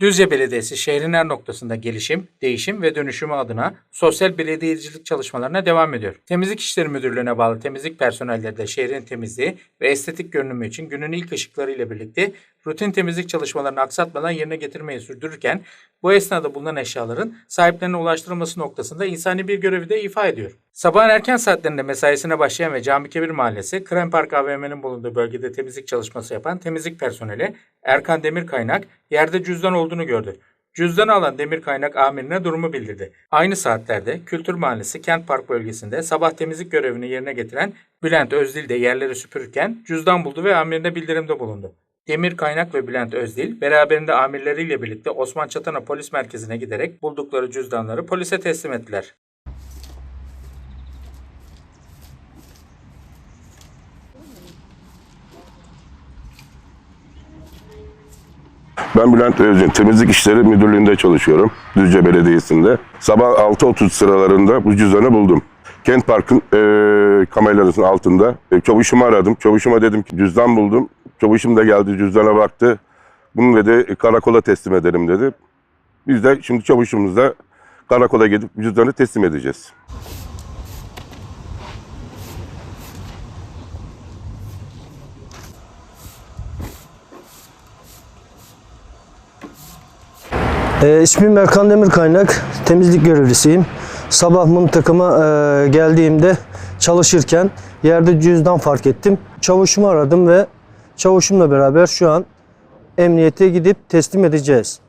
Düzce Belediyesi şehrin her noktasında gelişim, değişim ve dönüşümü adına sosyal belediyecilik çalışmalarına devam ediyor. Temizlik İşleri Müdürlüğü'ne bağlı temizlik personelleri de şehrin temizliği ve estetik görünümü için günün ilk ışıklarıyla birlikte rutin temizlik çalışmalarını aksatmadan yerine getirmeyi sürdürürken bu esnada bulunan eşyaların sahiplerine ulaştırılması noktasında insani bir görevi de ifa ediyor. Sabahın erken saatlerinde mesaisine başlayan ve Cami Kebir Mahallesi, Krem Park AVM'nin bulunduğu bölgede temizlik çalışması yapan temizlik personeli Erkan Demir Kaynak yerde cüzdan olduğunu gördü. Cüzdanı alan Demir Kaynak amirine durumu bildirdi. Aynı saatlerde Kültür Mahallesi Kent Park bölgesinde sabah temizlik görevini yerine getiren Bülent Özdil de yerleri süpürürken cüzdan buldu ve amirine bildirimde bulundu. Demir Kaynak ve Bülent Özdil beraberinde amirleriyle birlikte Osman Çatana Polis Merkezi'ne giderek buldukları cüzdanları polise teslim ettiler. Ben Bülent Özcan, Temizlik İşleri Müdürlüğü'nde çalışıyorum. Düzce Belediyesi'nde. Sabah 6.30 sıralarında bu cüzdanı buldum. Kent Park'ın e, kameralarının altında. E, çavuşumu aradım. Çavuşuma dedim ki cüzdan buldum. Çavuşum da geldi cüzdana baktı. Bunu dedi karakola teslim edelim dedi. Biz de şimdi çavuşumuzla karakola gidip cüzdanı teslim edeceğiz. E, ismim Erkan Demir Kaynak, temizlik görevlisiyim. Sabah mıntıkıma e, geldiğimde çalışırken yerde cüzdan fark ettim. Çavuşumu aradım ve çavuşumla beraber şu an emniyete gidip teslim edeceğiz.